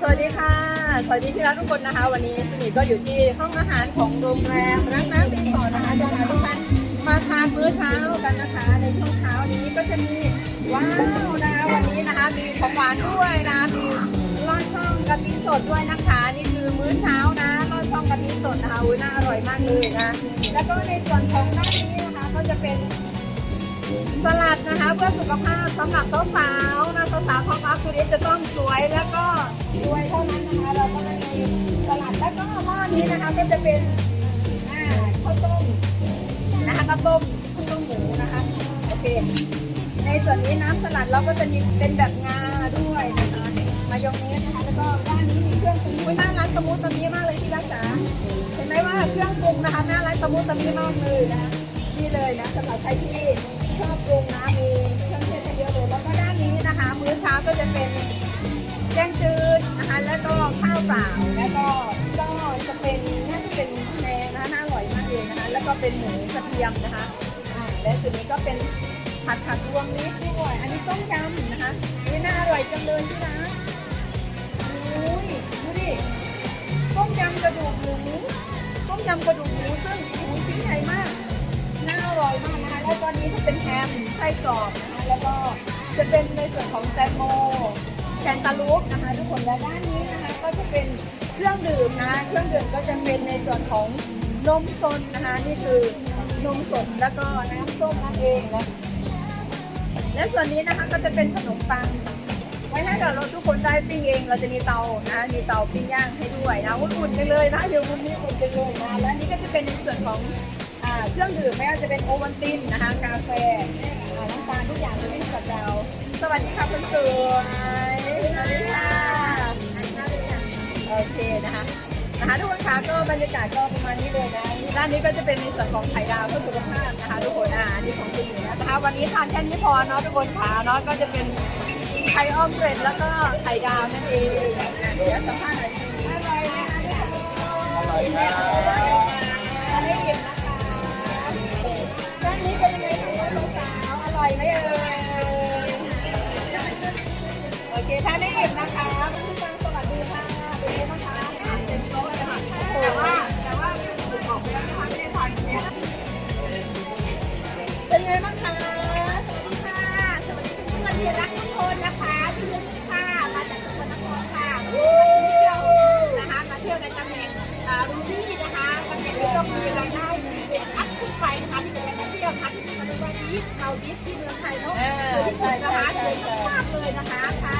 สวัสดีค่ะ สวัสดีที่รักทุกคนนะคะ วันนี้สนิก็อยู่ที่ห้องอาหารของโรงแรมรักน้ำรีสอร์ทนะคะจะพาทุกท่านมาทานมื้อเช้ากันนะคะ ในช่วงเช้านี้ก็จะมีว้าวนะคะวันนี้นะคะมีของหวานด้วยนะคะมีลอดช่องกะทิสดด้วยนะคะ นี่คือมื้อเช้านะลอดช่องกะทิสดนะคะอุ้ยน่าอร่อยมากเลยนะแล้วก็ในส่วนของด้านนี้นะคะก็จะเป็น สลัดนะคะเพื่อสุขภาพสำหรับสาวๆนะสาวๆของอัพคุณจะต้องสวยแล้วก็รวยเท่านั้นนะคะเราก็เลยมีสลัดแล้วก็หม้อนี้นะคะก็จะเป็นข้าวต้มนะคะข้าวต้มข้าวต้มหมูนะคะโอเคในส่วนนี้น้ำสลัดเราก็จะมีเป็นแบบงาด้วยนะคะมายองเนสนะคะแล้วก็ด้านนี้มีเครื่องปรุงอุ๊ยน่ารักตะมุตะมีมากเลยที่รักษาเห็นไหมว่าเครื่องปรุงนะคะน่ารักตะมุตะมีมากเลยนะนี่เลยนะสำหรับใครที่ ชอบปรุงนะมีเครื่องเทศให้เยอะเลยแล้วก็ด้านนี้นะคะ มื้อเช้าก็จะเป็นแกงจืดนะคะแล้วก็ข้าวเปล่าแล้วก็ก็จะเป็นน่าจะเป็นแหนงนะคะน่าอร่อยมากเลยนะคะ แล้วก็เป็นหมูกระเทียมนะคะอ่าและจุดนี้ก็เป็นผัดผักรวมมิตรด้วยอันนี้ต้มยำนะคะนี่น่าอร่อยจังเลยที่ร้านอุ้ยดูดิต้มยำกระดูกหมูต้มยำกระดูกหมูซึ่งหมูชิ้นใหญ่มากน่าอร่อยมากนะ แล้วตอนนี้ก็เป็นแฮมไส้กรอบนะคะแล้วก็จะเป็นในส่วนของแตงโมแคนตาลูปนะคะทุกคนและด้านนี้นะคะก็จะเป็นเครื่องดื่มนะเครื่องดื่มก็จะเป็นในส่วนของนมสดนะคะนี่คือนมสดแล้วก็น้ำส้มนั่นเองนะและส่วนนี้นะคะก็จะเป็นขนมปัง ไว้ให้กับเราทุกคนได้ปิ้งเองเราจะมีเตานะมีเตาปิ้งย่างให้ด้วยนะอุ่นๆกันเลยนะเดี๋ยววันนี้อุ่นกันเลยนะและนี่ก็จะเป็นในส่วนของ เครื่องดื่มไม่ว่าจะเป็นโอวัลตินนะคะกาแฟอ่าน้ำตาลทุกอย่างจะเป็นกับเราสวัสดีค่ะคุณสวยสวัสดีค่ะโอเคนะคะนะคะทุกคนคะก็บรรยากาศก็ประมาณนี้เลยนะด้านนี้ก็จะเป็นในส่วนของไข่ดาวเพื่อสุขภาพนะคะทุกคนอ่านี่ของคุณอยู่นะคะ วันนี้ทานแค่นี้พอเนาะทุกคนขาเนาะก็จะเป็นไข่ออมเล็ตแล้วก็ไข่ดาวนั่นเองเดี๋ยว คท่านได้อิ่มนะคะคุณผู้ฟังสวัสดีค่ะเป็นไงบ้างคะเต็มโต๊ะเลยค่ะแต่ว่าแต่ว่าถูกออกไปแล้วนะคะไม่ได้ทานเนี่ยเป็นไงบ้างคะสวัสดีค่ะสวัสดีทุกคนที่รักทุกคนนะคะที่นี่ค่ะมาจากสกลนครค่ะมาเที่ยวนะคะมาเที่ยวในตำแหน่งอ่ารูบี้นะคะตำแหน่งที่ต้องมีรายได้เจ็ดอัพขึ้นไปนะคะที่เป็นแหล่งท่องเที่ยวนะคะที่มาดูว่าดิฟเราดิฟที่เมืองไทยเนาะสวยที่สุดนะคะสวยมากเลยนะคะค่ะ